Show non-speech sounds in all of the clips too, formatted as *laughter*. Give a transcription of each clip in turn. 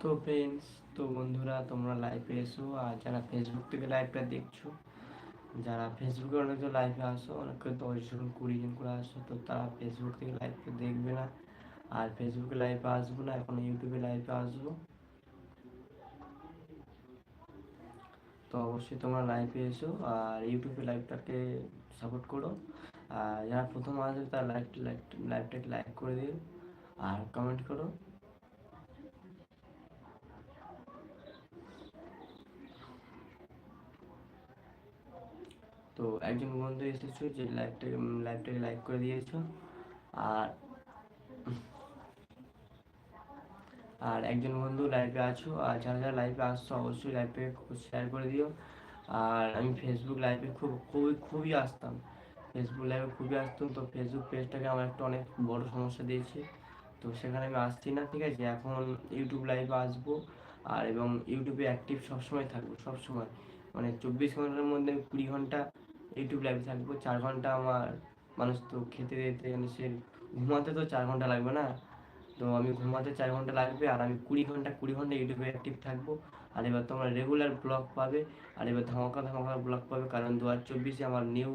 তো ফ্রেন্ডস তো বন্ধুরা, তোমরা লাইভে এসো। আর যারা ফেসবুক থেকে লাইভটা দেখছ, যারা ফেসবুকে অনেকে লাইভে আসো, অনেকে দশ জন কুড়ি জন করে আসো, তো তারা ফেসবুক থেকে লাইভটা দেখবে না। আর ফেসবুকে লাইভে আসব না, এখন ইউটিউবে লাইভে আসব। তো অবশ্যই তোমরা লাইভে এসো, আর ইউটিউবে লাইভটাকে সাপোর্ট করো। আর যারা প্রথম আসবে, তারা লাইভ লাইভটাকে লাইক করে দিও। আর কমেন্ট করো। তো একজন বন্ধু এসেছ যে লাইভটাকে লাইভটাকে লাইক করে দিয়েছ। আর আর একজন বন্ধু লাইভে আছো, আর যারা যারা লাইভে আসছো অবশ্যই লাইভে শেয়ার করে দিও। আর আমি ফেসবুক লাইভে খুব, খুবই খুবই আসতাম। ফেসবুক লাইভে খুবই আসতাম, তো ফেসবুক পেজটাকে আমার একটা অনেক বড় সমস্যা দিয়েছে। তো সেখানে আমি আসছি না, ঠিক আছে? এখন ইউটিউব লাইভে আসব। আর এবং ইউটিউবে অ্যাক্টিভ সবসময় থাকব, সবসময়। মানে চব্বিশ ঘণ্টার মধ্যে কুড়ি ঘণ্টা ইউটিউব লাইভে থাকব। চার ঘণ্টা আমার মানুষ তো খেতে দিতে মানে সে ঘুমাতে তো চার ঘণ্টা লাগবে না। তো আমি ঘুমাতে চার ঘণ্টা লাগবে আর আমি কুড়ি ঘণ্টা কুড়ি ঘণ্টা ইউটিউবে অ্যাক্টিভ থাকব। আর এবার তোমরা রেগুলার ব্লগ পাবে। আর এবার ধামাকা ধামাকা ব্লগ পাবে। কারণ দু হাজার চব্বিশে আমার নিউ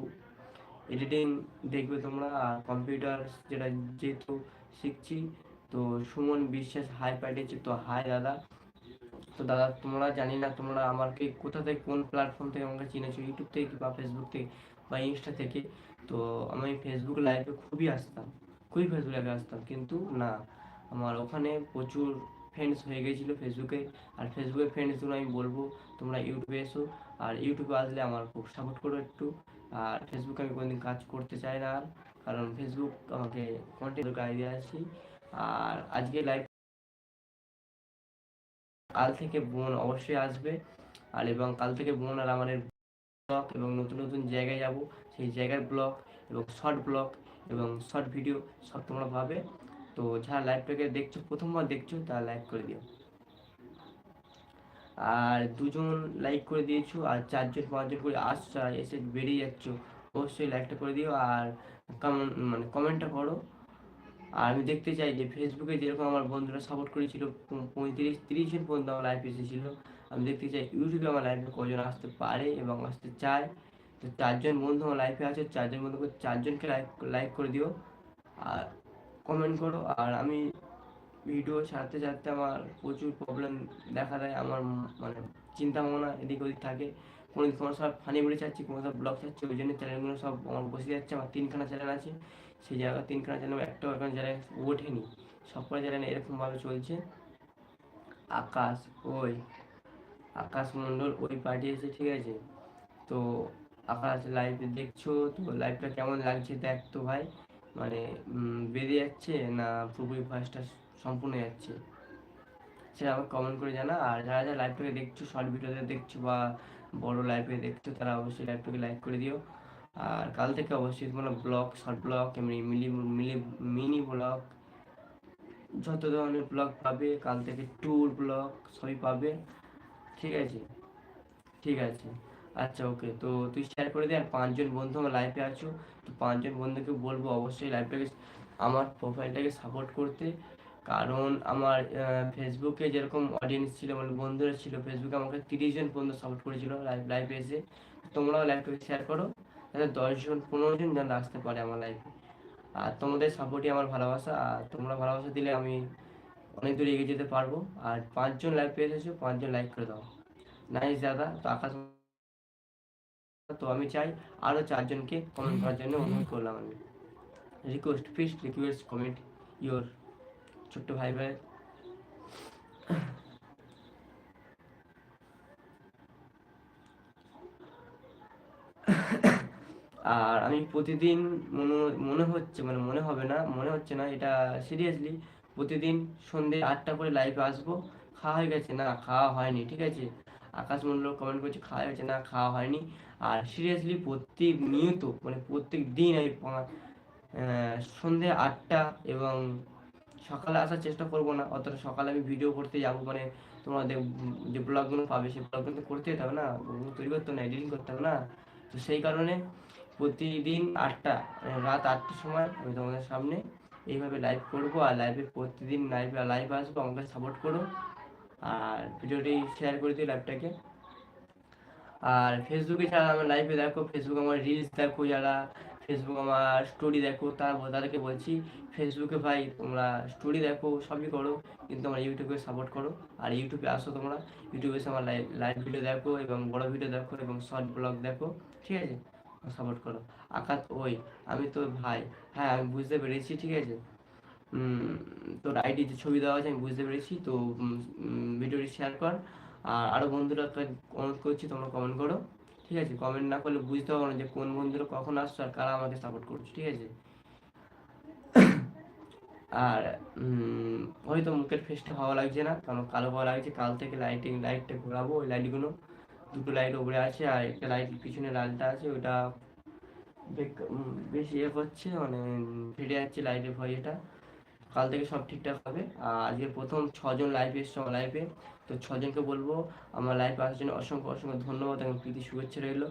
এডিটিং দেখবে তোমরা। আর কম্পিউটার যেটা যেহেতু শিখছি, তো সুমন বিশ্বাস হাই পাঠিয়েছে। তো হাই দাদা। তো দাদা, তোমরা জানি না, তোমরা আমাকে কোথা থেকে, কোন প্ল্যাটফর্ম থেকে আমাকে চিনেছো? ইউটিউব থেকে বা ফেসবুক থেকে বা ইনস্টা থেকে? তো আমি ফেসবুক লাইভে খুবই আসতাম, খুবই ফেসবুক লাইভে আসতাম। কিন্তু না, আমার ওখানে প্রচুর ফ্রেন্ডস হয়ে গেছিল ফেসবুকে আর ফেসবুকে ফ্রেন্ডসগুলো আমি বলব, তোমরা ইউটিউবে এসো। আর ইউটিউবে আসলে আমার খুব সাপোর্ট করো একটু। আর ফেসবুকে আমি কোনোদিন কাজ করতে চাই না আর। কারণ ফেসবুক আমাকে কন্টেন্ট আইডিয়া আছি। আর আজকে লাইভ কাল থেকে বোন অবশ্যই আসবে। আর এবং কাল থেকে বোন আর আমাদের ব্লগ এবং নতুন নতুন জায়গায় যাব। সেই জায়গার ব্লগ এবং শর্ট ব্লগ এবং শর্ট ভিডিও সব তোমরা পাবে। তো যারা লাইভটাকে দেখছ, প্রথমবার দেখছ, তারা লাইক করে দিও। আর দুজন লাইক করে দিয়েছ, আর চারজন, পাঁচজন করে আসছো আর এসে বেরিয়ে যাচ্ছ, অবশ্যই লাইকটা করে দিও। আর মানে কমেন্টটা করো। আর আমি দেখতে চাই যে ফেসবুকে যেরকম আমার বন্ধুরা সাপোর্ট করেছিল পঁয়ত্রিশ, তিরিশ জন পর্যন্ত আমার লাইফ এসেছিল। আমি দেখতে চাই ইউটিউবে আমার লাইফে কজন আসতে পারে এবং আসতে চায়। তো চারজন বন্ধু আমার লাইফে আছে, চারজন বন্ধুকে চারজনকে লাইক লাইক করে দিও। আর কমেন্ট করো। আর আমি ভিডিও ছাড়তে ছাড়তে আমার প্রচুর প্রবলেম দেখা দেয়। আমার মানে চিন্তা ভাবনা এদিক ওদিক থাকে। কোনো তোমার সব ফানি বলে চাচ্ছি কোনো সব ব্লগ চাচ্ছি ওই জন্য চ্যানেলগুলো সব আমার বসে যাচ্ছে, আমার তিনখানা চ্যানেল আছে। সেই জায়গা তিনখানা চ্যানেল একটাও এখন চ্যানেল ওঠেনি। সবকটা চ্যানেল এরকমভাবে চলছে। আকাশ, ওই, আকাশ মণ্ডল ওই পার্টি পাঠিয়েছে ঠিক আছে? তো আকাশ লাইভ দেখছ, তো লাইভটা কেমন লাগছে দেখ তো ভাই? মানে বেরিয়ে যাচ্ছে না পুরোপুরি ভয়েসটা সম্পূর্ণ যাচ্ছে? সেটা আমাকে কমেন্ট করে জানা। আর যারা যারা লাইভটাকে দেখছ শর্ট ভিডিওতে দেখছ বা বড় লাইভে দেখছ তারা অবশ্যই লাইভটাকে লাইক করে দিও। আর কাল থেকে অবশ্যই তোমরা ব্লগ শর্ট ব্লগ এমনি মিলি মিলি মিনি ব্লগ যত ধরনের ব্লগ পাবে, কাল থেকে ট্যুর ব্লগ সবই পাবে। ঠিক আছে? ঠিক আছে। আচ্ছা ওকে তো তুই শেয়ার করে দে আর পাঁচজন বন্ধু আমার লাইফে আছো, তো পাঁচজন বন্ধুকে বলব অবশ্যই লাইভটাকে আমার প্রোফাইলটাকে সাপোর্ট করতে। কারণ আমার ফেসবুকে যেরকম অডিয়েন্স ছিল মানে বন্ধুরা ছিল ফেসবুকে আমাকে তিরিশ জন বন্ধু সাপোর্ট করেছিল লাইভ লাইভে এসে। তোমরাও লাইভটাকে শেয়ার করো, যাতে দশজন পনেরো জন যেন আসতে পারে আমার লাইফে আর তোমাদের সাপোর্টই আমার ভালোবাসা, আর তোমরা ভালোবাসা দিলে আমি অনেক দূর এগিয়ে যেতে পারব। আর পাঁচজন লাইভ পেয়ে এসেছ, পাঁচজন লাইক করে দাও। নাইস দাদা, তো আকাশ তো আমি চাই আরও চারজনকে কমেন্ট করার জন্য অনুরোধ করলাম আমি। Request please request comment your ছোট্ট ভাই ভাই। আর আমি প্রতিদিন মনে মনে হচ্ছে মানে মনে হবে না, মনে হচ্ছে না, এটা সিরিয়াসলি প্রতিদিন সন্ধে আটটা করে লাইভে আসব। খাওয়া হয়ে গেছে? না, খাওয়া হয়নি, ঠিক আছে? আকাশ মন্ডল কমেন্ট করছে, খাওয়া হয়েছে না, খাওয়া হয়নি। আর সিরিয়াসলি প্রত্যেক নিয়ত মানে প্রত্যেক দিন আমি সন্ধে আটটা এবং সকালে আসার চেষ্টা করব না, অতটা সকালে আমি ভিডিও করতে যাব মানে তোমাদের যে ব্লগগুলো পাবে সেই ব্লগগুলো করতে হবে না তৈরি করতে না এডিটিং করতে হবে না। তো সেই কারণে প্রতিদিন আটটা, রাত আটটার সময় আমি তোমাদের সামনে এইভাবে লাইভ করব, আর লাইভে প্রতিদিন লাইভে লাইভ আসব, আমাকে সাপোর্ট করো। আর ভিডিওটি শেয়ার করে দিই লাইভটাকে আর ফেসবুকে যারা আমার লাইভে দেখো ফেসবুকে আমার রিলস দেখো, যারা ফেসবুক আমার স্টোরি দেখো, তার তাদেরকে বলছি ফেসবুকে ভাই তোমরা স্টোরি দেখো, সবই করো, কিন্তু আমার ইউটিউবে সাপোর্ট করো। আর ইউটিউবে আসো তোমরা ইউটিউবে এসে আমার লাইভ লাইভ ভিডিও দেখো এবং বড় ভিডিও দেখো এবং শর্ট ব্লগ দেখো, ঠিক আছে? সাপোর্ট করো। আকাশ, ওই, আমি তো ভাই হ্যাঁ আমি বুঝতে পেরেছি, ঠিক আছে? তোর আইডি যে ছবি দেওয়া আছে, আমি বুঝতে পেরেছি, তো ভিডিওটি শেয়ার কর। আর আরও বন্ধুরা অনুরোধ করছি, তোমরা কমেন্ট করো। ঠিক আছে? কমেন্ট না করলে বুঝতে পারব না যে কোন বন্ধুরা কখন আসছো আর কারা আমাকে সাপোর্ট করছ, ঠিক আছে? আর হয়তো মুখের ফেসটা ভালো লাগছে না, কারণ কালো ভালো লাগছে। কাল থেকে লাইটিং লাইটটা ঘোরাবো, ওই লাইটগুলো দুটো লাইট উপরে আছে আর একটা লাইট পিছনে লালটা আছে, ওটা বেশি ইয়ে করছে মানে ফেটে যাচ্ছে লাইটের ভয়েটা কাল থেকে সব ঠিকঠাক হবে। আর আজকে প্রথম ছজন লাইভ এসছে আমার লাইভে তো ছজনকে বলব, আমার লাইভ আসার জন্য অসংখ্য অসংখ্য ধন্যবাদ এবং প্রীতি শুভেচ্ছা রইল।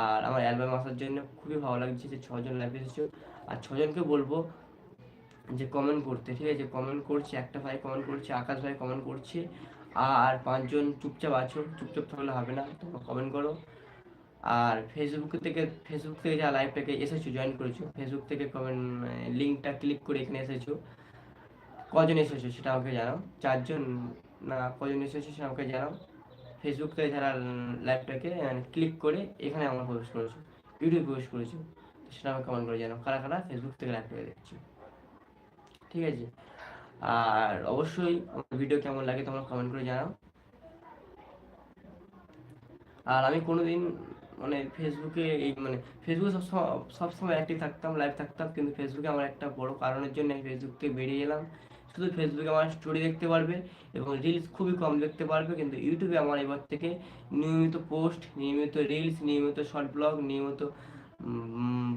আর আমার অ্যালবাম আসার জন্য খুবই ভালো লাগছে যে ছজন লাইভ এসেছ। আর ছজনকে বলব যে কমেন্ট করতে, ঠিক আছে? কমেন্ট করছে, একটা ভাই কমেন্ট করছে, আকাশ ভাই কমেন্ট করছে। আর পাঁচজন চুপচাপ আছো, চুপচাপ থাকলে হবে না, তোমরা কমেন্ট করো। আর ফেসবুক থেকে ফেসবুক থেকে যা লাইভটাকে এসেছ জয়েন করেছ ফেসবুক থেকে কমেন্ট লিঙ্কটা ক্লিক করে এখানে এসেছ। কজন এসেছ সেটা আমাকে জানাও। চারজন না, কজন এসেছ সেটা আমাকে জানাও। ফেসবুক থেকে যারা লাইভটাকে ক্লিক করে এখানে আমার প্রবেশ করেছ ইউটিউবে প্রবেশ করেছ সেটা আমাকে কমেন্ট করে জানাও। কারা কারা? ফেসবুক থেকে লাইভটাকে দেখছ। ঠিক আছে? আর অবশ্যই আমার ভিডিও কেমন লাগে তোমরা কমেন্ট করে জানাও। আর আমি কোনোদিন মানে ফেসবুকে এই মানে ফেসবুকে সবসময় সবসময় অ্যাক্টিভ থাকতাম লাইভ থাকতাম, কিন্তু ফেসবুকে আমার একটা বড় কারণের জন্য আমি ফেসবুক থেকে বেরিয়ে এলাম। শুধু ফেসবুকে আমার স্টোরি দেখতে পারবে এবং রিলস খুবই কম দেখতে পারবে কিন্তু ইউটিউবে আমার এবার থেকে নিয়মিত পোস্ট নিয়মিত রিলস নিয়মিত শর্ট ব্লগ নিয়মিত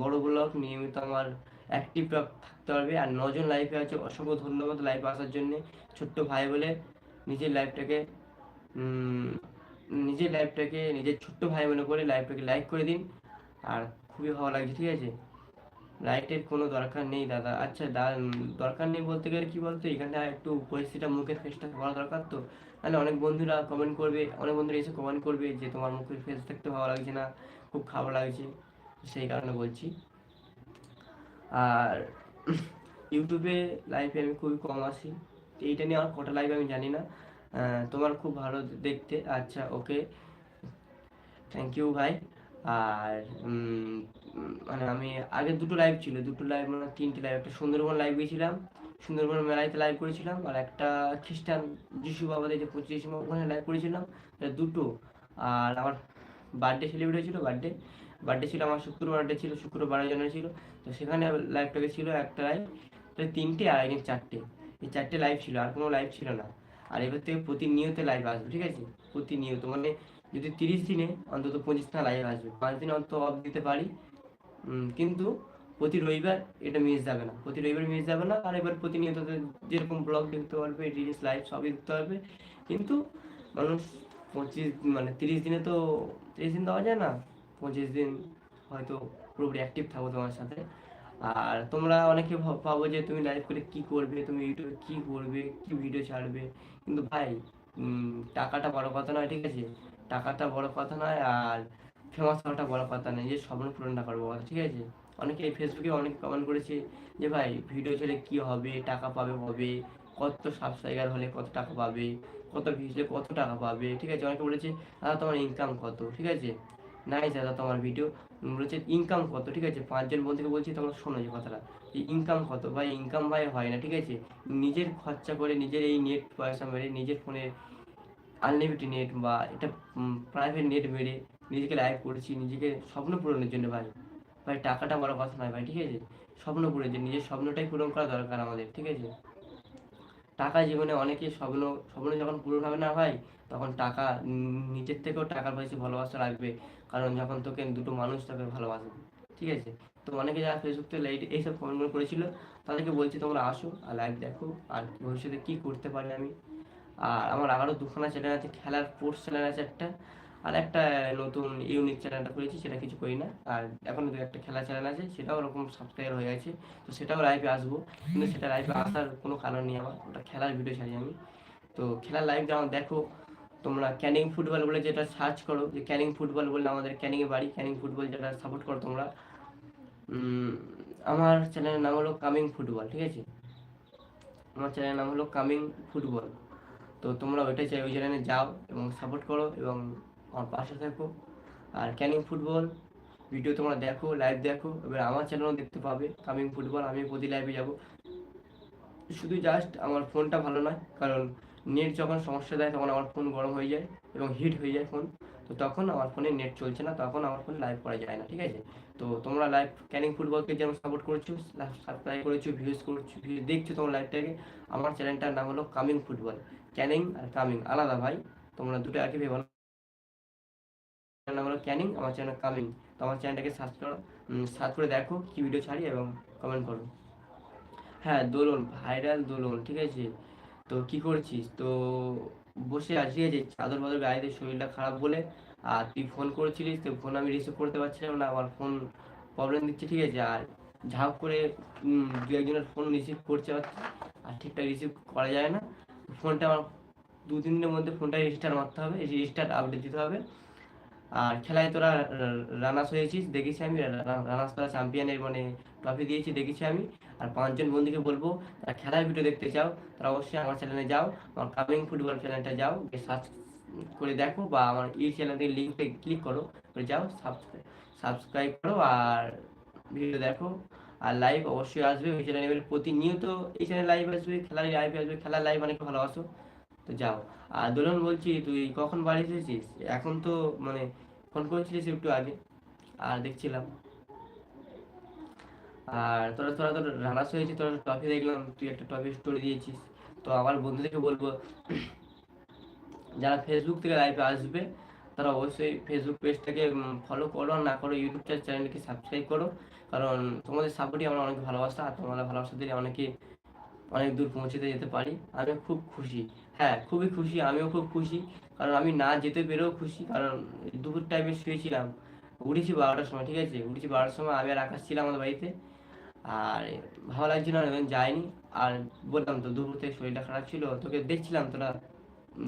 বড় ব্লগ নিয়মিত আমার অ্যাক্টিভ থাকতে পারবে। আর নজন লাইফে আছে, অসংখ্য ধন্যবাদ লাইভে আসার জন্যে। ছোট্ট ভাই বলে নিজের লাইফটাকে নিজের লাইফটাকে নিজের ছোট্ট ভাই মনে করে লাইফটাকে লাইক করে দিন। আর খুবই ভালো লাগছে, ঠিক আছে? লাইটের কোনো দরকার নেই, দাদা। আচ্ছা দরকার নেই বলতে গেলে কি বলতো? এখানটা একটু পরিস্থিতিটা মুখের ফেসটা করা দরকার তো। নাহলে অনেক বন্ধুরা কমেন্ট করবে, অনেক বন্ধুরা এসে কমেন্ট করবে যে তোমার মুখের ফেস দেখতে ভালো লাগছে না, খুব খারাপ লাগছে, সেই কারণে বলছি। আর *clears throat* ইউটিউবে লাইভে আমি খুবই কম আসি। এইটা নিয়ে আমার কটা লাইভ আমি জানি না। তোমার খুব ভালো দেখতে। আচ্ছা ওকে থ্যাংক ইউ ভাই আর মানে আমি আগে দুটো লাইভ ছিল, দুটো লাইভ মানে তিনটে লাইভ একটা সুন্দরবন লাইভ গিয়েছিলাম, সুন্দরবন মেলাইতে লাইভ করেছিলাম, আর একটা খ্রিস্টান যিশু বাবাদের যে পঁচিশ ডিসেম্বর ওখানে লাইভ করেছিলাম দুটো, আর আমার বার্থডে সেলিব্রেট হয়েছিল বার্থডে বার্থডে ছিল আমার শুক্রবার বার্থডে ছিল শুক্রবারের জন্য ছিল তো সেখানে লাইভটাকে ছিল একটা লাইভ তিনটে আর একদিন চারটে, এই চারটে লাইভ ছিল, আর কোনো লাইভ ছিল না, আর এবার থেকে প্রতিনিয়ত লাইভ আসবে, ঠিক আছে? প্রতিনিয়ত মানে যদি তিরিশ দিনে অন্তত পঁচিশটা লাইভ আসবে, পাঁচ দিনে অন্তত অফ দিতে পারি কিন্তু প্রতি রবিবার এটা মিস যাবে না। প্রতি রবিবার মিস যাবে না, আর এবার প্রতিনিয়ত যেরকম ব্লগ দেখতে পারবে রিলস লাইভ সবই দেখতে পারবে। কিন্তু মানুষ পঁচিশ মানে তিরিশ দিনে তো, তিরিশ দিন দেওয়া যায় না। পঁচিশ দিন হয়তো পুরোপুরি অ্যাক্টিভ থাকব তোমার সাথে। আর তোমরা অনেকে ভাবো যে তুমি লাইভ করে কি করবে, তুমি ইউটিউবে কি করবে, কি ভিডিও ছাড়বে। কিন্তু ভাই টাকাটা বড় কথা নয়, ঠিক আছে? টাকাটা বড় কথা নয়, আর ফেমাস হওয়াটা বড় কথা নেই যে স্বপ্ন পূরণটা করব ঠিক আছে? অনেকে ফেসবুকে অনেক কমেন্ট করেছে যে, ভাই ভিডিও ছেড়ে কি হবে? টাকা পাবে কবে? কত সাবস্ক্রাইবার হলে কত টাকা পাবে? কত ভিউজে কত টাকা পাবে? ঠিক আছে? অনেকে বলেছে, দাদা, তোমার ইনকাম কত? ঠিক আছে? নাই দাদা, তোমার ভিডিও বলেছে ইনকাম কত? ঠিক আছে? পাঁচজন বন্ধুকে বলছি, তোমরা শোনো যে কথাটা, যে ইনকাম কত? ভাই ইনকাম ভাই হয় না, ঠিক আছে? নিজের খরচা করে নিজের এই নেট পয়সা মেরে নিজের ফোনে আনলিমিটেড নেট বা এটা প্রাইভেট নেট মেরে নিজেকে লাইভ করেছি, নিজেকে স্বপ্ন পূরণের জন্য ভাই। ভাই, টাকাটা বড় কথা নয় ভাই, ঠিক আছে? স্বপ্ন পূরণের জন্য, নিজের স্বপ্নটাই পূরণ করা দরকার আমাদের, ঠিক আছে? টাকা জীবনে অনেকে স্বপ্ন স্বপ্ন যখন পূরণ হবে না ভাই, তখন টাকা নিজের থেকেও টাকার বেশি ভালোবাসা লাগবে কারণ যখন তোকে দুটো মানুষ তোকে ভালোবাসবে, ঠিক আছে? তো অনেকে যারা ফেসবুক থেকে এইসব কমেন্টগুলো করেছিল, তাদেরকে বলছি তোমরা আসো আর লাইভ দেখো আর ভবিষ্যতে কি করতে পারি আমি। আর আমার আরও দুখানা চ্যানেল আছে, খেলার স্পোর্টস চ্যানেল আছে একটা। আর একটা নতুন ইউনিক চ্যানেলটা খুলেছি, সেটা কিছু করি না। আর এখন দু একটা খেলা চ্যানেল আছে, সেটাও ওরকম সাবস্ক্রাইবার হয়ে গেছে। তো সেটাও লাইভে আসব। কিন্তু সেটা লাইভে আসার কোনো কারণ নেই আমার। ওটা খেলার ভিডিও ছাড়ি আমি। তো খেলার লাইভ যেমন দেখো, তোমরা ক্যানিং ফুটবল বলে যেটা সার্চ করো, যে ক্যানিং ফুটবল বলে আমাদের ক্যানিংয়ে বাড়ি ক্যানিং ফুটবল যেটা সাপোর্ট করো তোমরা। আমার চ্যানেলের নাম হলো কামিং ফুটবল ঠিক আছে? আমার চ্যানেলের নাম হলো কামিং ফুটবল তো তোমরা ওইটাই চাই, ওই চ্যানেলে যাও এবং সাপোর্ট করো এবং আমার পাশে থাকো। আর ক্যানিং ফুটবল, ভিডিও তোমরা দেখো লাইভ দেখো, এবার আমার চ্যানেলও দেখতে পাবে। কামিং ফুটবল, আমি প্রতি লাইভে যাব। শুধু জাস্ট আমার ফোনটা ভালো নয়, কারণ নেট যখন সমস্যা দেয়, তখন আমার ফোন গরম হয়ে যায় এবং হিট হয়ে যায় ফোন তো তখন আমার ফোনে নেট চলছে না, তখন আমার ফোনে লাইভ করা যায় না, ঠিক আছে? তো তোমরা লাইভ ক্যানিং ফুটবলকে যেমন সাপোর্ট করছ সাবস্ক্রাইব করেছ ভিউজ করছ দেখছ তোমার লাইভটাকে আমার চ্যানেলটার নাম হলো কামিং ফুটবল ক্যানিং আর কামিং আলাদা ভাই, তোমরা দুটো একই ভেবো চ্যানেল নাম হলো ক্যানিং আমার চ্যানেল কামিং তো আমার চ্যানেলটাকে সার্চ সার্চ করে দেখো কি ভিডিও ছাড়ি এবং কমেন্ট করো। হ্যাঁ দোলন ভাইরাল দোলন, ঠিক আছে? তো কি করছিস? তো বসে আছি ঠিক আছে? চাদর বাদর গাড়িতে শরীরটা খারাপ বলে, আর তুই ফোন করেছিলিস, তো ফোন আমি রিসিভ করতে পারছিলাম না, আমার ফোন প্রবলেম দিচ্ছে, ঠিক আছে? আর ঝাপ করে দু একজনের ফোন রিসিভ করতে পারছি আর ঠিকঠাক রিসিভ করা যায় না। ফোনটা আমার দু তিন দিনের মধ্যে ফোনটা রেজিস্টার মারতে হবে রেজিস্টার আপডেট দিতে হবে। আর খেলায় তোরা রানার্স হয়েছিস, দেখেছি আমি রানার্স প্লাস চ্যাম্পিয়নের মানে ট্রফি দিয়েছি, দেখেছি আমি। আর পাঁচজন বন্ধুকে বলব তারা খেলার ভিডিও দেখতে চাও, তারা অবশ্যই আমার চ্যানেলে যাও, আমার কামিং ফুটবল চ্যানেলটা যাও সার্চ করে দেখো বা আমার এই চ্যানেল থেকে লিঙ্কে ক্লিক করো, করে যাও সাবস্ক্রাইব করো আর ভিডিও দেখো। আর লাইভ অবশ্যই আসবে, ওই চ্যানেলের প্রতিনিয়ত এই চ্যানেল লাইভ আসবে, খেলার লাইভ আসবে, খেলার লাইভ অনেক ভালোবাসো। তো যাও। আর দোলন বলছি, তুই কখন বাড়ি এসেছিস? এখন তো মানে ফোন করেছিলিস একটু আগে, আর দেখছিলাম। আর তোরা তোরা তো রানার্স হয়েছে তোরা ট্রফি দেখলাম, তুই একটা ট্রফি স্টোরি দিয়েছিস। তো আমার বন্ধুদেরকে বলব, যারা ফেসবুক থেকে লাইভে আসবে, তারা অবশ্যই ফেসবুক পেজটাকে ফলো করো না করো ইউটিউব চ্যানেলকে সাবস্ক্রাইব করো। কারণ তোমাদের সাপোর্টই আমার অনেক ভালোবাসা, আর তোমাদের ভালোবাসা দিয়ে অনেকে অনেক দূর পৌঁছতে যেতে পারি। আমি খুব খুশি। হ্যাঁ খুবই খুশি, আমিও খুব খুশি। কারণ আমি না যেতে পেরেও খুশি, কারণ দুপুর টাইমে শুয়েছিলাম। উঠেছি বারোটার সময়, ঠিক আছে? উঠেছি বারোটার সময়, আমি আর আকাশ ছিলাম আমাদের বাড়িতে। আর ভালো লাগছিল না এখন যাইনি। আর বললাম তো, দুপুর থেকে শরীরটা খারাপ ছিল, তোকে দেখছিলাম তোরা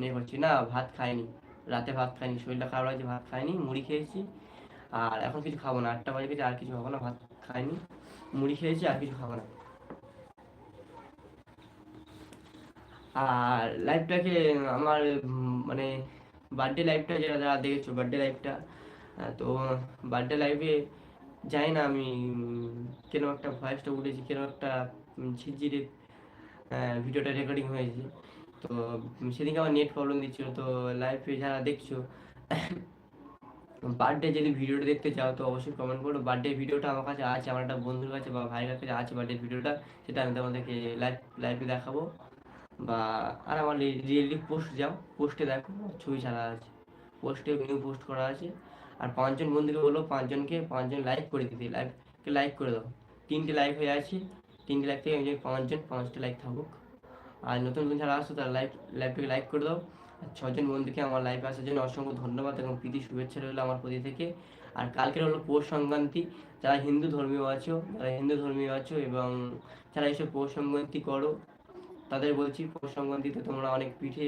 ইয়ে করছি, না, ভাত খাইনি। রাতে ভাত খাইনি, শরীরটা খারাপ লাগছে, ভাত খাইনি, মুড়ি খেয়েছি। আর এখন কিছু খাব না, আটটা বাজে গেছে, আর কিছু খাব না, ভাত খাইনি, মুড়ি খেয়েছি, আর কিছু খাব না। আর লাইভটাকে আমার মানে বার্থডে লাইভটা যেটা যারা দেখেছ বার্থডে লাইভটা তো বার্থডে লাইভে জানি না আমি কেন একটা ভয়েসটা উঠেছি, কেন একটা ঝিরঝিরে ভিডিওটা রেকর্ডিং হয়েছে। তো সেদিকে আমার নেট প্রবলেম দিচ্ছিল, তো লাইভে যারা দেখছ বার্থডে যদি ভিডিওটা দেখতে চাও, তো অবশ্যই কমেন্ট করো। বার্থডে ভিডিওটা আমার কাছে আছে, আমার একটা বন্ধুর কাছে বা ভাইয়ের কাছে আছে বার্থডে ভিডিওটা সেটা আমি তোমাদেরকে লাইভ লাইভে দেখাবো। বা আর আমার রিয়েলি পোস্ট যাও পোস্টে দেখো, ছবি ছাড়া আছে। পোস্টে নিউ পোস্ট করা আছে। আর পাঁচজন বন্ধুকে বলো, পাঁচজনকে পাঁচজন লাইক করে দিতে। লাইভকে লাইক করে দাও। তিনটে লাইক হয়ে আছে। তিনটে লাইক থেকে পাঁচজন, পাঁচটা লাইক থাকুক। আর নতুন নতুন যারা আসো তারা লাইভ লাইভটাকে লাইক করে দাও। আর ছজন বন্ধুকে আমার লাইভে আসার জন্য অসংখ্য ধন্যবাদ এবং প্রীতি, শুভেচ্ছা রইল আমার প্রতি থেকে। আর কালকের হলো পৌষ সংক্রান্তি। যারা হিন্দু ধর্মীয় আছো, যারা হিন্দু ধর্মীয় আছো এবং যারা এসব পৌষ সংক্রান্তি করো তাদের বলছি পৌষ সংক্রান্তিতে তোমরা অনেক পিঠে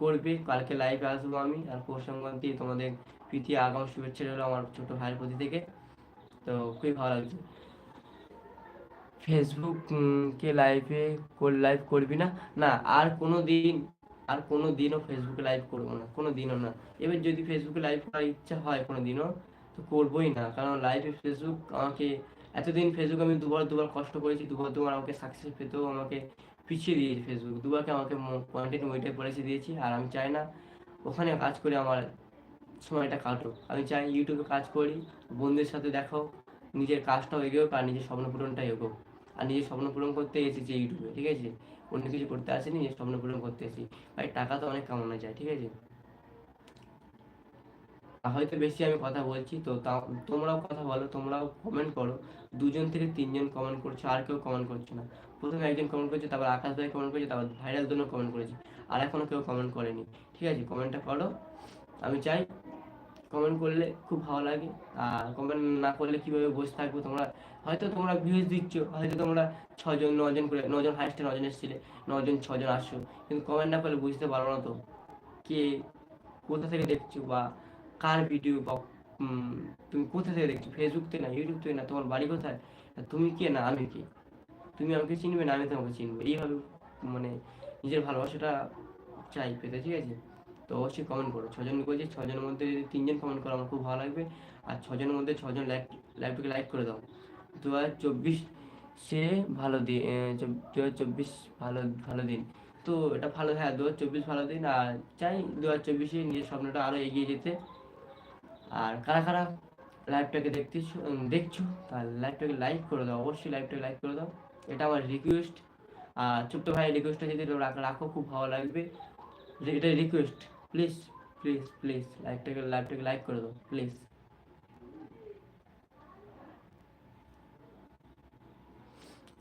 করবে। কালকে লাইভে আসব আমি। আর পৌষ সংক্রান্তি তোমাদের প্রীতি, আগাম, শুভেচ্ছা রইল আমার ছোট ভাইয়ের প্রতি থেকে। তো খুবই ভালো লাগছে। ফেসবুক কে লাইভে লাইভ করবি না? না, আর কোনো দিন আর কোনো দিনও ফেসবুকে লাইভ করব না। কোনো দিনও না। এবার যদি ফেসবুকে লাইভ করার ইচ্ছা হয় কোনো দিনও তো করবোই না। কারণ লাইভে ফেসবুক আমাকে, এতদিন ফেসবুক আমি দুবার দুবার কষ্ট করেছি। দুবার দুবার আমাকে সাকসেস পেতেও আমাকে পিছিয়ে দিয়েছে ফেসবুক দুবারকে আমাকে কন্টেন্ট ওইটাই পড়েছে দিয়েছি, আর আমি চাই না ওখানে কাজ করে আমার সময়টা কাটুক। আমি চাই ইউটিউবে কাজ করি, বন্ধুদের সাথে দেখাও, নিজের কাজটাও এগোক আর নিজের স্বপ্ন পূরণটা এগোক। আর নিজের স্বপ্ন পূরণ করতে এসেছি ইউটিউবে ঠিক আছে? অন্য কিছু করতে আসেনি, নিজের স্বপ্ন পূরণ করতে এসেছি। ভাই, টাকা তো অনেক কামানো যায়, ঠিক আছে? হয়তো বেশি আমি কথা বলছি, তা- তোমরাও কথা বলো, তোমরাও কমেন্ট করো। দুজন থেকে তিনজন কমেন্ট করছ, আর কেউ কমেন্ট করছ না। প্রথমে একজন কমেন্ট করেছে, তারপর আকাশ ভাই কমেন্ট করেছে, তারপর ভাইরাল জন্য কমেন্ট করেছে। আর এখনও কেউ কমেন্ট করেনি। ঠিক আছে কমেন্টটা করো। আমি চাই কমেন্ট করলে খুব ভালো লাগে। আর কমেন্ট না করলে কীভাবে বসে থাকব তোমরা? হয়তো তোমরা ভিউজ দিচ্ছ, হয়তো তোমরা ছজন, নজন করে, নজন হাইস্টে নজন এসেছিলে, নজন, ছজন আসছো। কিন্তু কমেন্ট না করলে বুঝতে পারো না তো কে কোথা থেকে দেখছ বা কার ভিডিও বা তুমি কোথা থেকে দেখছ? ফেসবুক থেকে না ইউটিউব থেকে না, তোমার বাড়ি কোথায়? তুমি কে না, আমি কে? তুমি আমাকে চিনবে না, আমি তোমাকে চিনবো। এইভাবে মানে নিজের ভালোবাসাটা চাই পেতে, ঠিক আছে? তো অবশ্যই কমেন্ট করো। ছজন বলছি ছজনের মধ্যে যদি তিনজন কমেন্ট করো, আমার খুব ভালো লাগবে। আর ছজনের মধ্যে ছজন লাইক লাইভটাকে লাইক করে দাও। দু হাজার চব্বিশ সে ভালো দিন দু হাজার চব্বিশ ভালো ভালো দিন। তো এটা ভালো হ্যাঁ দু হাজার চব্বিশ ভালো দিন। আর চাই দু হাজার চব্বিশে নিজের স্বপ্নটা আরও এগিয়ে যেতে। আর কারা কারা লাইভটাকে দেখতেছো, দেখছ তার লাইভটাকে লাইক করে দাও। অবশ্যই লাইভটাকে লাইক করে দাও। এটা আমার রিকোয়েস্ট আর ছোট্ট ভাই রিকোয়েস্টটা যদি রাখো- খুব ভালো লাগবে। এটা রিকোয়েস্ট প্লিজ প্লিজ প্লিজ লাইভটাকে লাইভটাকে লাইক করে দাও প্লিজ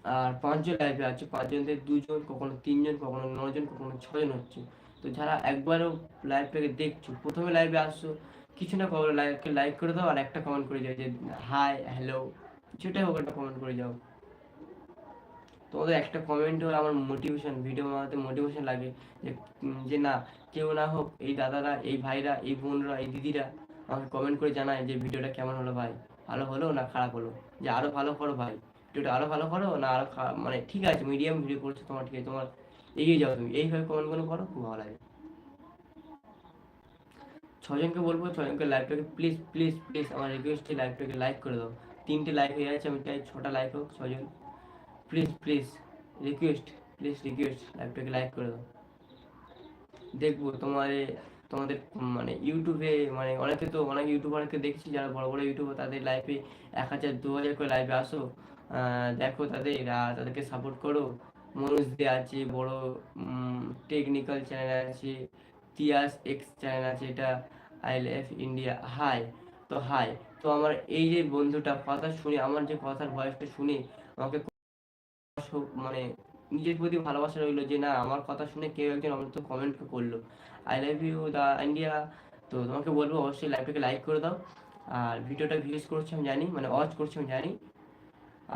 আর পাঁচজন লাইভে আছে পাঁচজন থেকে দুজন, কখনো তিনজন, কখনো নজন, কখনো ছজন হচ্ছে। তো যারা একবারও লাইভটাকে দেখছ, প্রথমে লাইভে আসছো, কিছু না কখনো লাইভকে লাইক করে দাও, আর একটা কমেন্ট করে যাও যে হাই হ্যালো কিছুটাই হোক একটা কমেন্ট করে যাও। তোমাদের একটা কমেন্ট হলে আমার মোটিভেশন ভিডিও বানাতে মোটিভেশন লাগে। যে যে না, কেউ না হোক, এই দাদারা, এই ভাইরা, এই বোনরা, এই দিদিরা আমাকে কমেন্ট করে জানায় যে ভিডিওটা কেমন হলো ভাই? ভালো হলো না খারাপ হলো? যে, আরও ভালো করো ভাই। ভিডিওটা আরও ভালো করো না আরও খা- মানে ঠিক আছে মিডিয়াম ভিডিও করছ তোমার, ঠিক আছে, তোমার এগিয়ে যাও তুমি। এইভাবে কমেন্টগুলো করো, খুব ভালো লাগে। ছজনকে বলব, ছজনকে লাইভটাকে প্লিজ প্লিজ প্লিজ আমার রিকোয়েস্টে লাইভটাকে লাইক করে দাও। তিনটে লাইক হয়ে যাচ্ছে, আমি চাই ছটা লাইক হোক, ছজন। Please please request please request লাইভটাকে লাইক করে দাও। দেখব তোমার, তোমাদের মানে ইউটিউবে মানে অনেকে তো, অনেক ইউটিউবারকে দেখছি, যারা বড় বড় ইউটিউবার তাদের লাইফে এক হাজার, দু হাজার করে লাইভে আসো। দেখো তাদের তাদেরকে সাপোর্ট করো। মনোজ দে আছে, বড় টেকনিক্যাল চ্যানেল আছে, তিয়াস এক্স চ্যানেল আছে, এটা আই লাভ ইন্ডিয়া হাই তো হাই তো আমার এই যে বন্ধুটা, কথা শুনে, আমার যে কথার ভয়েসটা শুনে, আমাকে মানে নিজের প্রতি ভালোবাসা রইল যে, না, আমার কথা শুনে কেউ একজন আমার তো কমেন্ট করল। I love you the India তো তোমাকে বলব অবশ্যই লাইভটাকে লাইক করে দাও। আর ভিডিওটা ভিউজ করছ আমি জানি মানে ওয়াচ করছ আমি জানি।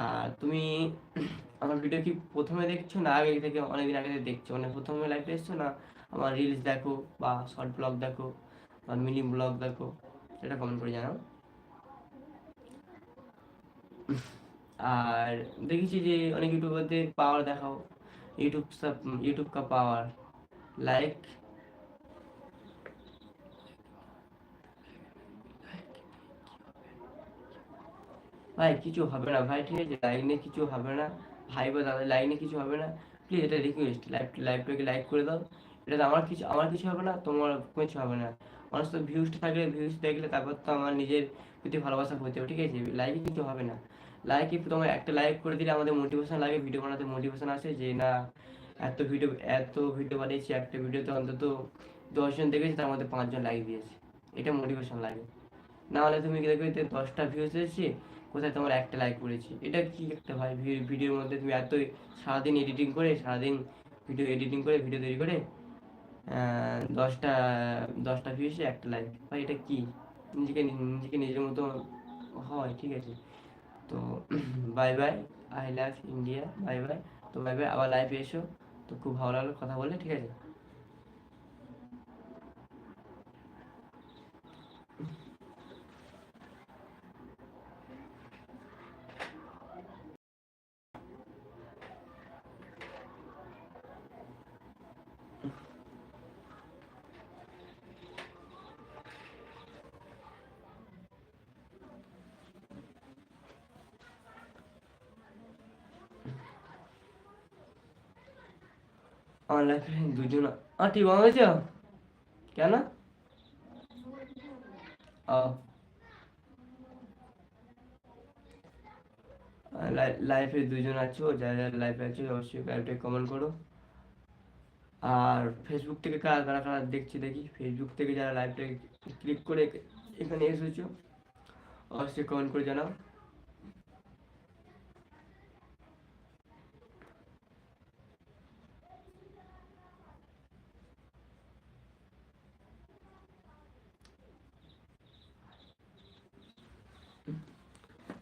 আর তুমি *clears throat* আমার ভিডিও কি প্রথমে দেখছ না আগে থেকে, অনেকদিন আগে থেকে দেখছ? মানে প্রথমে লাইভে এসছো না? আমার রিলস দেখো বা শর্ট ব্লগ দেখো বা মিনি ব্লগ দেখো সেটা কমেন্ট করে জানাও। আর দেখেছি যে অনেক ইউটিউবারদের পাওয়ার দেখাও। ইউটিউব সব ইউটিউব কা পাওয়ার লাইক ভাই, কিছু হবে না, ভাই, ঠিক আছে? লাইনে কিছু হবে না, ভাই বা দাদা লাইনে কিছু হবে না। প্লিজ এটা রিকোয়েস্ট লাইভ লাইভটাকে লাইক করে দাও। এটা তো আমার কিছু আমার কিছু হবে না, তোমার কিছু হবে না। মানুষ তো ভিউজ থাকলে ভিউজ দেখলে তারপর তো আমার নিজের প্রতি ভালোবাসা হতে হবে, ঠিক আছে? লাইকে কিছু হবে না। লাইকে তোমার একটা লাইক করে দিলে আমাদের মোটিভেশন লাগে ভিডিও বানাতে মোটিভেশন আসে যে না, এত ভিডিও এত ভিডিও বানিয়েছি, একটা ভিডিওতে অন্তত দশজন দেখেছে, তার মধ্যে পাঁচজন লাইক দিয়েছে। এটা মোটিভেশন লাগে। না হলে তুমি দেখবে যে দশটা ভিউজ এসেছে, কোথায় তোমার একটা লাইক করেছি? এটা কি একটা ভাই ভিডিওর মধ্যে তুমি এত সারাদিন এডিটিং করে, সারাদিন ভিডিও এডিটিং করে ভিডিও তৈরি করে দশটা দশটা ভিউসে একটা লাইক ভাই, এটা কি? নিজেকে নিজেকে নিজের মতো হয়, ঠিক আছে। তো bye bye I love India bye bye তো বাই বাই আবার লাইভে এসো, তো খুব ভালো লাগল কথা বলে, ঠিক আছে? আমার লাইফে দুজন। ভালো হয়েছ? কেন? লাইফে দুজন আছো, যারা যারা লাইফে আছো, অবশ্যই লাইভটা কমেন্ট করো। আর ফেসবুক থেকে কারা কারা কারা দেখছি দেখি? ফেসবুক থেকে যারা লাইভটা ক্লিক করে এখানে এসেছ, অবশ্যই কমেন্ট করে জানাও।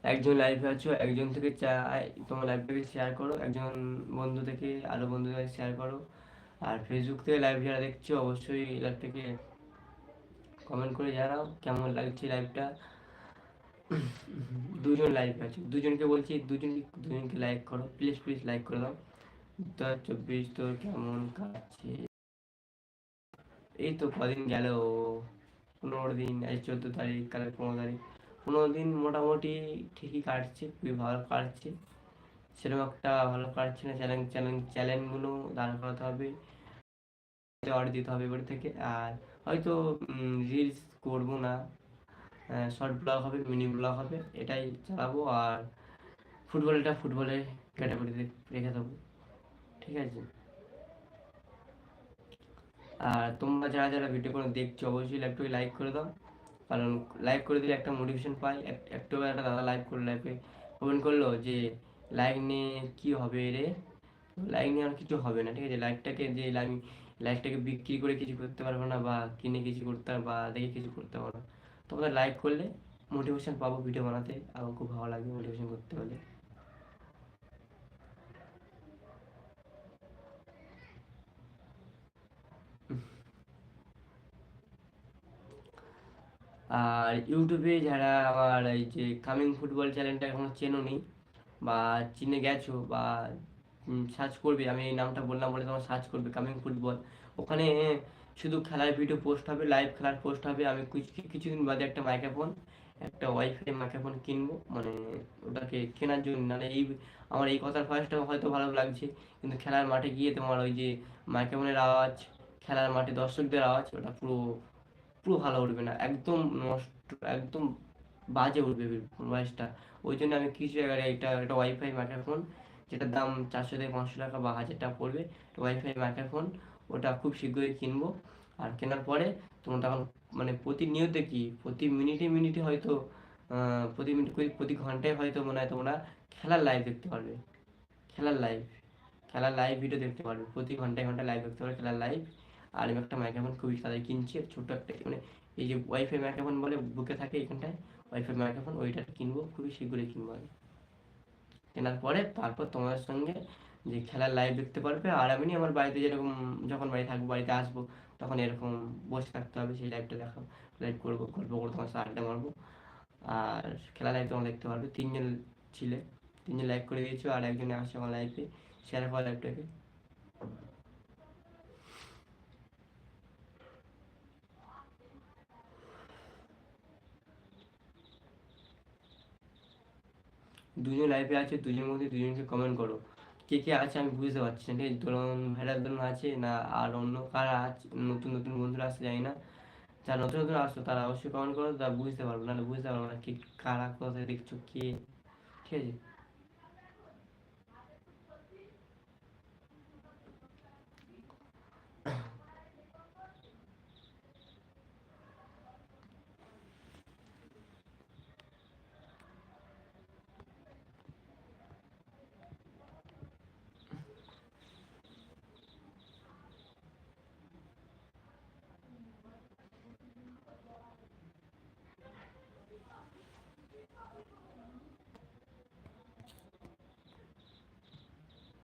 একজন লাইভে আছো, একজন থেকে চাই, তোমার লাইভটাকে শেয়ার করো, একজন বন্ধু থেকে আরও বন্ধুদের শেয়ার করো। আর ফেসবুক থেকে লাইভ যারা দেখছ, অবশ্যই লাইভটাকে কমেন্ট করে জানাও, কেমন লাগছে লাইভটা *clears throat* দুজন লাইভ আছে, দুজনকে বলছি, দুজন, দুজনকে লাইক করো প্লিজ প্লিজ লাইক করে দাও। দু চব্বিশ তো কেমন কাটছে? এই তো কদিন গেল, পনেরো দিন, আজ চোদ্দ তারিখ কাল পনেরো তারিখ। পনেরো দিন মোটামুটি ঠিকই কাটছে, খুবই ভালো কাটছে। সেরকম একটা ভালো কাটছে না চ্যালেঞ্জ চ্যালেঞ্জ চ্যালেঞ্জগুলো দাঁড় করাতে হবে। অর্ডার দিতে হবে এবার থেকে। আর হয়তো রিলস করব না। শর্ট ব্লগ হবে মিনি ব্লগ হবে, এটাই চালাবো। আর ফুটবলটা ফুটবলের ক্যাটাগরিতে রেখে দেবো। ঠিক আছে? আর তোমরা যারা যারা ভিডিও করে দেখছ, অবশ্যই লাইভটাকে লাইক করে দাও। কারণ লাইভ করে দিলে একটা মোটিভেশন পাই একটু একটা দাদা লাইভ করে লাইভে কমেন্ট করল যে লাইক নিয়ে কি হবে রে? লাইক নিয়ে আর কিছু হবে না, ঠিক আছে? লাইকটাকে যে আমি লাইকটাকে বিক্রি করে কিছু করতে পারব না বা কিনে কিছু করতে বা দেখে কিছু করতে পারব না। তোমাদের লাইক করলে মোটিভেশন পাবো ভিডিও বানাতে। আমার খুব ভালো লাগবে মোটিভেশন করতে হলে। আর ইউটিউবে যারা আমার এই যে কামিং ফুটবল চ্যানেলটা এখনও চেনো নি বা চিনে গেছো বা সার্চ করবে, আমি এই নামটা বললাম বলে তোমার সার্চ করবে কামিং ফুটবল ওখানে শুধু খেলার ভিডিও পোস্ট হবে লাইভ খেলার পোস্ট হবে। আমি কিছু, কিছুদিন বাদে একটা মাইক্রোফোন একটা ওয়াইফাই মাইক্রোফোন কিনবো। মানে ওটাকে কেনার জন্য। মানে এই, আমার এই কথার ফার্স্টটা হয়তো ভালো লাগছে। কিন্তু খেলার মাঠে গিয়ে তোমার ওই যে মাইক্রোফোনের আওয়াজ, খেলার মাঠে দর্শকদের আওয়াজ, ওটা পুরো পুরো ভালো উঠবে না, একদম নষ্ট, একদম বাজে উঠবে ভয়েসটা ওই জন্য আমি কিছু জায়গায় একটা একটা ওয়াইফাই মাইক্রোফোন যেটার দাম চারশো থেকে পাঁচশো টাকা বা হাজার টাকা পড়বে। ওয়াইফাই মাইক্রোফোন ওটা খুব শীঘ্রই কিনবো। আর কেনার পরে তোমরা তখন মানে প্রতিনিয়ত কি, প্রতি মিনিটে মিনিটে হয়তো প্রতি মিনিট, প্রতি ঘন্টায় হয়তো মনে হয় তোমরা খেলার লাইভ দেখতে পারবে। খেলার লাইভ খেলার লাইভ ভিডিও দেখতে পারবে। প্রতি ঘন্টায় ঘন্টায় লাইভ দেখতে পারবে, খেলার লাইভ আর আমি একটা মাইক্রোফোন খুবই তাদের কিনছি। ছোট্ট একটা মানে এই যে ওয়াইফাই মাইক্রোফোন বলে বুকে থাকে এখানটায় ওয়াইফাই মাইক্রোফোন ওইটা কিনবো, খুবই শীঘ্রই কিনবো আমি। কেনার পরে তারপর তোমাদের সঙ্গে যে খেলার লাইভ দেখতে পারবে, আর আমি আমার বাড়িতে যেরকম যখন বাড়ি থাকব, বাড়িতে আসব, তখন এরকম বসে থাকতে হবে, সেই লাইভটা দেখাবো লাইভ করব, গল্প করে তোমার সাথে আড্ডা মারবো। আর খেলা লাইভ তোমার দেখতে পারবে, তিনজন ছিলে, তিনজন লাইভ করে দিয়েছ, আর একজন আসছে আমার লাইভে শেয়ার করা লাইভটাকে দুজন লাইফে আছে, দুজনের মধ্যে দুজনকে কমেন্ট করো। কে কে আছে আমি বুঝতে পারছি না, ঠিক আছে? দোলন ভাইরাল আছে না আর অন্য কারা আছে, নতুন নতুন বন্ধুরা আসতে যায় না। যারা নতুন নতুন আসছো তারা অবশ্যই কমেন্ট করো তা বুঝতে পারব না বুঝতে পারব না কি কারা, কোথায় দেখছ, কে, ঠিক আছে?